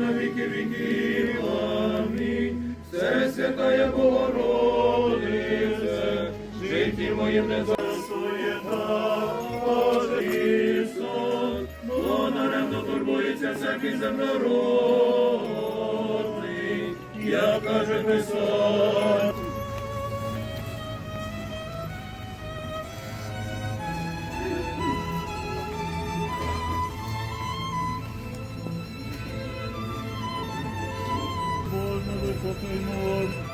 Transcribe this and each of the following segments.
на віки віків. Амінь. Все святая Богородице, житті моїм не засуєта, Боже Ісус, бо наремно турбується всякий земнородний, як каже Писав. walking on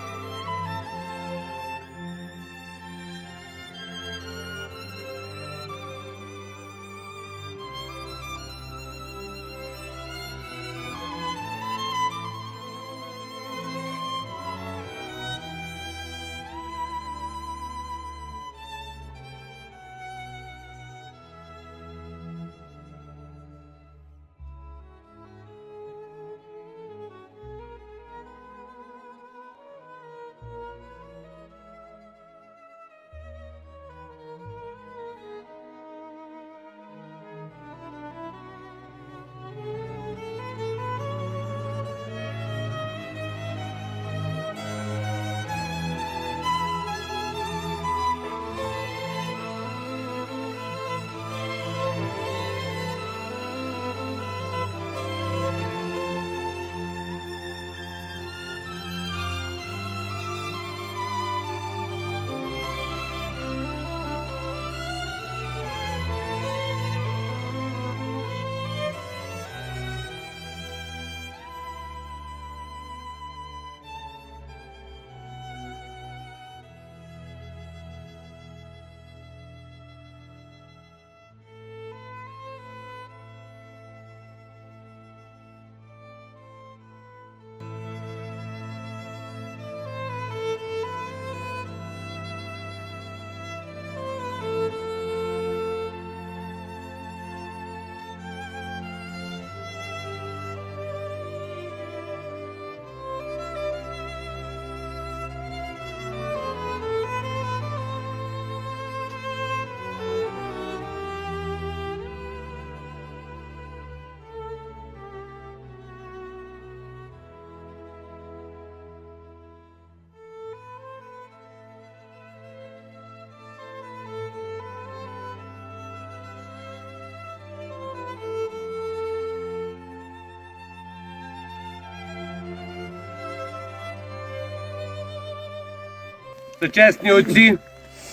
Це чесні отці,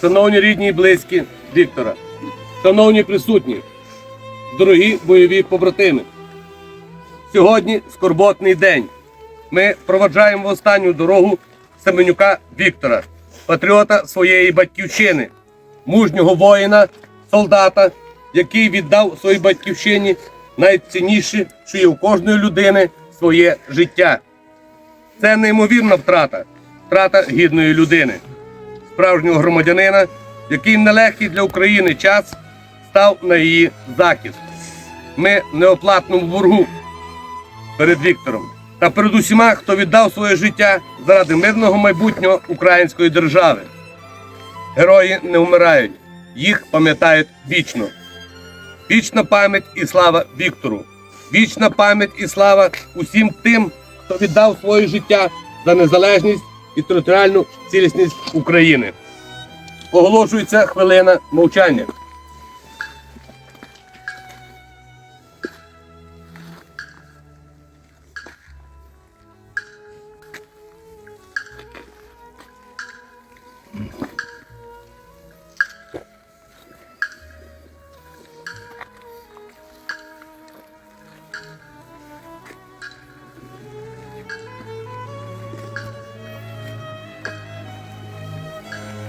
шановні рідні і близькі Віктора, шановні присутні, дорогі бойові побратими. Сьогодні скорботний день. Ми проваджаємо в останню дорогу Семенюка Віктора, патріота своєї батьківщини, мужнього воїна, солдата, який віддав своїй батьківщині найцінніше, що є у кожної людини своє життя. Це неймовірна втрата, втрата гідної людини, справжнього громадянина, який в нелегкий для України час став на її захист. Ми неоплатному боргу перед Віктором та перед усіма, хто віддав своє життя заради мирного майбутнього української держави. Герої не вмирають, їх пам'ятають вічно. Вічна пам'ять і слава Віктору. Вічна пам'ять і слава усім тим, хто віддав своє життя за незалежність і територіальну цілісність України. Оголошується хвилина мовчання.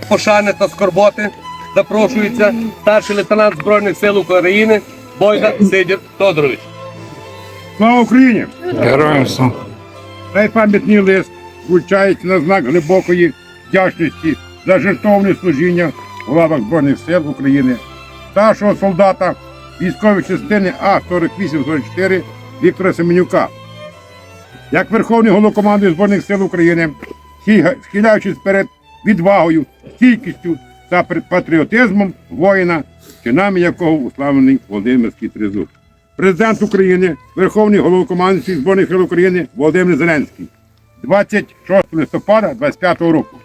Пошани та скорботи запрошується старший лейтенант Збройних сил України Бойда Сидір Тодорович. Слава Україні! Героям слава. Цей пам'ятний лист вручається на знак глибокої вдячності за жертовне служіння у лавах Збройних сил України, старшого солдата військової частини А-4844 Віктора Семенюка. Як Верховний головнокомандуючий Збройних сил України, схиляючись перед відвагою, стійкістю та патріотизмом воїна, чинами якого уславлений Володимирський тризуб. президент України, Верховний головнокомандуючий Збройних сил України Володимир Зеленський. 26 листопада 25 року.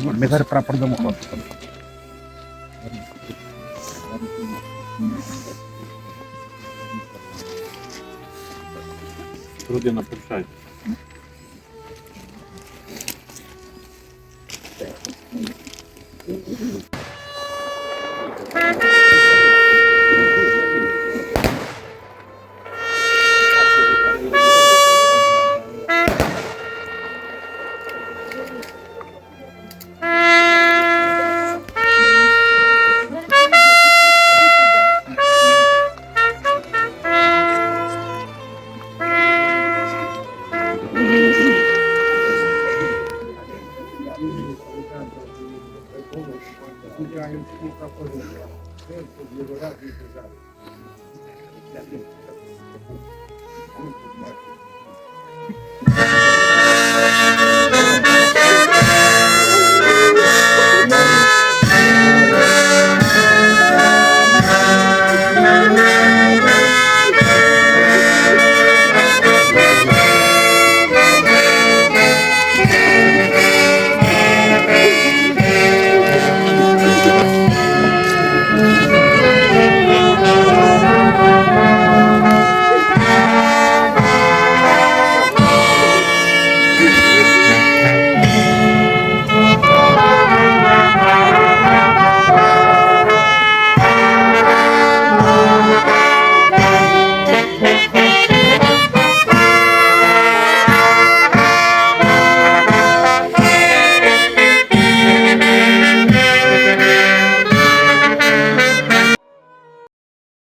треба. Ми зараз прапор дамо хлопцям. Родина, повчай. Thank you.